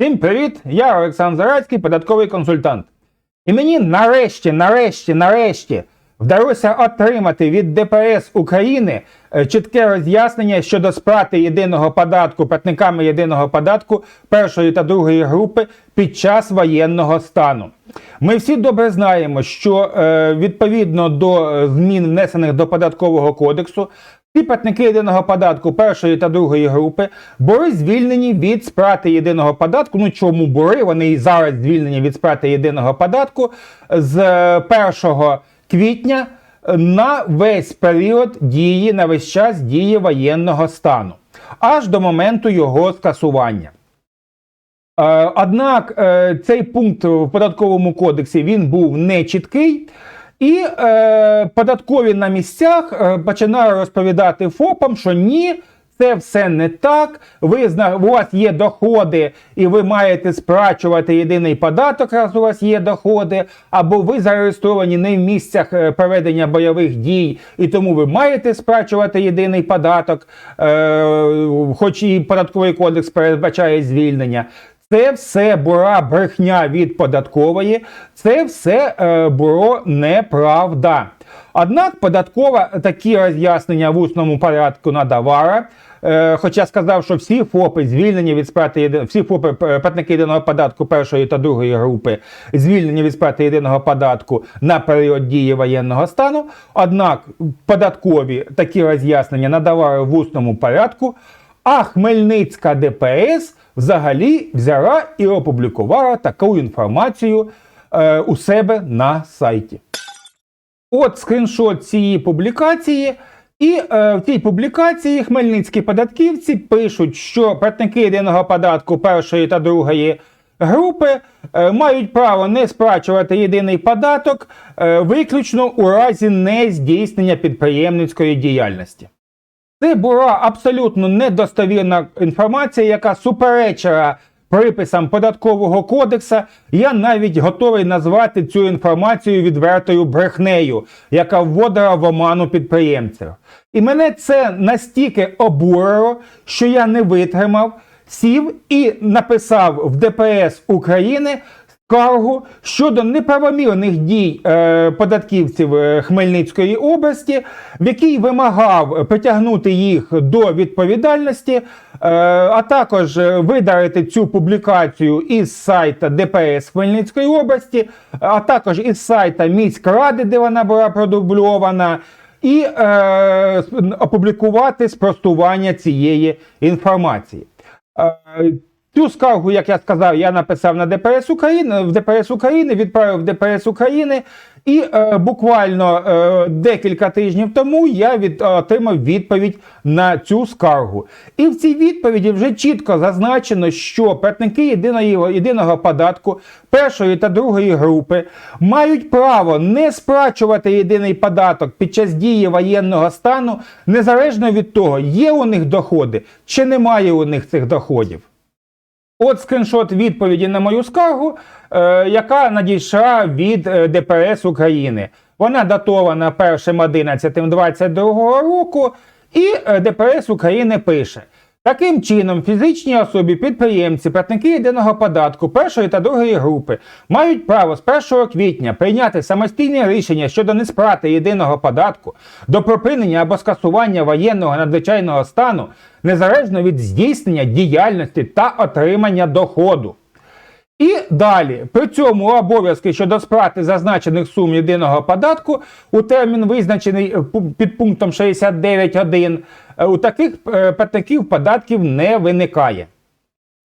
Всім привіт! Я Олександр Зарацький, податковий консультант. І мені нарешті, нарешті, нарешті вдалося отримати від ДПС України е, чітке роз'яснення щодо сплати єдиного податку платниками єдиного податку першої та другої групи під час воєнного стану. Ми всі добре знаємо, що е, відповідно до е, змін, внесених до податкового кодексу, ці платники єдиного податку першої та другої групи були звільнені від сплати єдиного податку. Ну чому були? Вони і зараз звільнені від сплати єдиного податку з е, 1 квітня на весь період дії, на весь час дії воєнного стану, аж до моменту його скасування. Е, Однак е, цей пункт в податковому кодексі він був нечіткий, і е, податкові на місцях е, починають розповідати ФОПам, що ні. Це все не так. Ви у вас є доходи, і ви маєте сплачувати єдиний податок, раз у вас є доходи, або ви зареєстровані не в місцях е, проведення бойових дій, і тому ви маєте сплачувати єдиний податок, е, хоч і податковий кодекс передбачає звільнення. Це все була брехня від податкової, це все е, було неправда. Однак податкова такі роз'яснення в усному порядку надавала. Е, хоча сказав, що всі ФОПи звільнені від сплати всі ФОПи е, платники єдиного податку першої та другої групи звільнені від сплати єдиного податку на період дії воєнного стану. Однак податкові такі роз'яснення надавали в усному порядку. А Хмельницька ДПС взагалі взяла і опублікувала таку інформацію е, у себе на сайті. От скріншот цієї публікації. І е, в цій публікації хмельницькі податківці пишуть, що платники єдиного податку першої та другої групи е, мають право не сплачувати єдиний податок е, виключно у разі нездійснення підприємницької діяльності. Це була абсолютно недостовірна інформація, яка суперечила приписам податкового кодекса. Я навіть готовий назвати цю інформацію відвертою брехнею, яка вводила в оману підприємців. І мене це настільки обурило, що я не витримав, сів і написав в ДПС України скаргу щодо неправомірних дій е, податківців е, Хмельницької області, в якій вимагав притягнути їх до відповідальності, е, а також е, видалити цю публікацію із сайта ДПС Хмельницької області, а також із сайта міськради, де вона була продубльована. І е, опублікувати спростування цієї інформації. Е, Цю скаргу, як я сказав, я написав на ДПС України в ДПС України, відправив в ДПС України, і е, буквально е, декілька тижнів тому я від, отримав відповідь на цю скаргу. І в цій відповіді вже чітко зазначено, що платники єдиного, єдиного податку першої та другої групи мають право не сплачувати єдиний податок під час дії воєнного стану, незалежно від того, є у них доходи чи немає у них цих доходів. От скріншот відповіді на мою скаргу, е, яка надійшла від е, ДПС України. Вона датована 1.11.22 року, і е, ДПС України пише. Таким чином, фізичні особі, підприємці, платники єдиного податку першої та другої групи мають право з 1 квітня прийняти самостійне рішення щодо несплати єдиного податку до припинення або скасування воєнного надзвичайного стану незалежно від здійснення діяльності та отримання доходу. І далі, при цьому обов'язки щодо сплати зазначених сум єдиного податку у термін визначений під пунктом 69.1, е, у таких е, платників податків не виникає.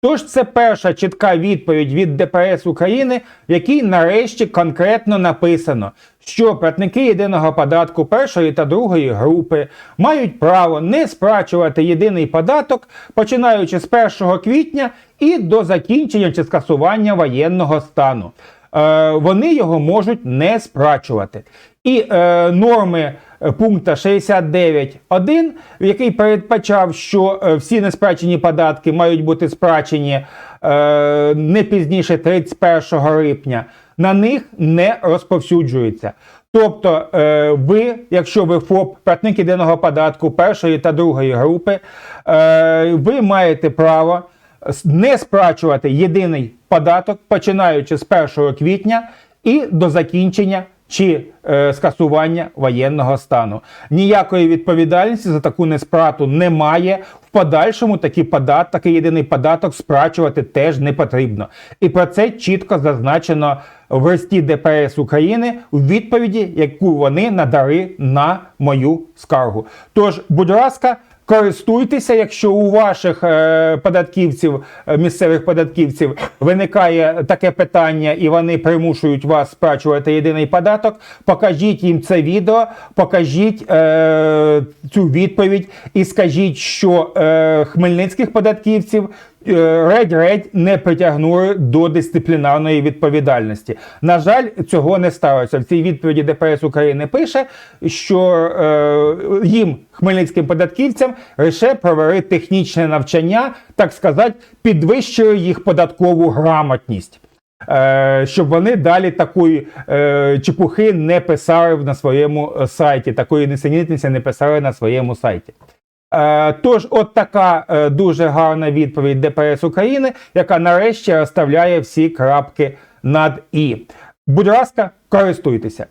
Тож це перша чітка відповідь від ДПС України, в якій нарешті конкретно написано, що платники єдиного податку першої та другої групи мають право не сплачувати єдиний податок, починаючи з 1 квітня і до закінчення чи скасування воєнного стану. Е, вони його можуть не сплачувати. І е, норми е, пункта 69.1, в який передбачав, що е, всі несплачені податки мають бути сплачені е, не пізніше 31 липня, на них не розповсюджується. Тобто, е, ви, якщо ви ФОП, платник єдиного податку першої та другої групи, е, ви маєте право не сплачувати єдиний податок, починаючи з 1 квітня і до закінчення чи е, скасування воєнного стану. Ніякої відповідальності за таку несплату немає. В подальшому такий подат, такий єдиний податок сплачувати теж не потрібно. І про це чітко зазначено в листі ДПС України у відповіді, яку вони надали на мою скаргу. Тож, будь ласка. Користуйтеся, якщо у ваших е, податківців, е, місцевих податківців виникає таке питання, і вони примушують вас сплачувати єдиний податок. Покажіть їм це відео, покажіть е, цю відповідь і скажіть, що хмельницьких податківців е, редь-редь не притягнули до дисциплінарної відповідальності. На жаль, цього не сталося. В цій відповіді ДПС України пише, що е, їм, хмельницьким податківцям, лише провели технічне навчання, так сказати, підвищили їх податкову грамотність. Е, щоб вони далі такої е, чепухи не писали на своєму е, сайті, такої несенітниці не писали на своєму сайті. Е, Тож, от така е, дуже гарна відповідь ДПС України, яка нарешті розставляє всі крапки над і. Будь ласка, користуйтеся.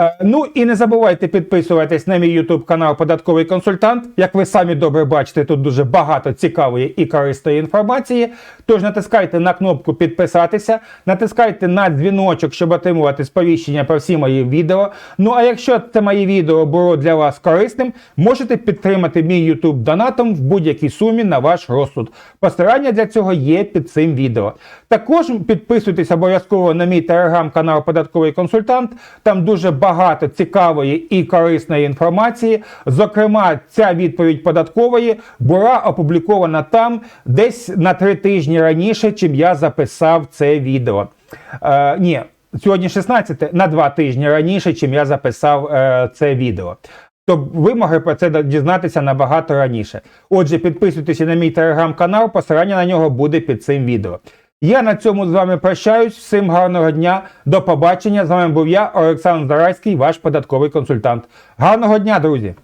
Е, Ну і не забувайте підписуватись на мій YouTube канал Податковий консультант. Як ви самі добре бачите, тут дуже багато цікавої і корисної інформації. Тож натискайте на кнопку підписатися, натискайте на дзвіночок, щоб отримувати сповіщення про всі мої відео. Ну а якщо це моє відео було для вас корисним, можете підтримати мій YouTube донатом в будь-якій сумі на ваш розсуд. Посилання для цього є під цим відео. Також підписуйтесь обов'язково на мій телеграм-канал Податковий консультант. Там дуже багато цікавої і корисної інформації. Зокрема, ця відповідь податкової була опублікована там десь на три тижні раніше, чим я записав це відео. Е, ні, сьогодні 16, на два тижні раніше, чим я записав е, це відео. То ви могли про це дізнатися набагато раніше. Отже, підписуйтеся на мій телеграм-канал, посилання на нього буде під цим відео. Я на цьому з вами прощаюсь. Всім гарного дня, до побачення. З вами був я, Олександр Зарайський, ваш податковий консультант. Гарного дня, друзі!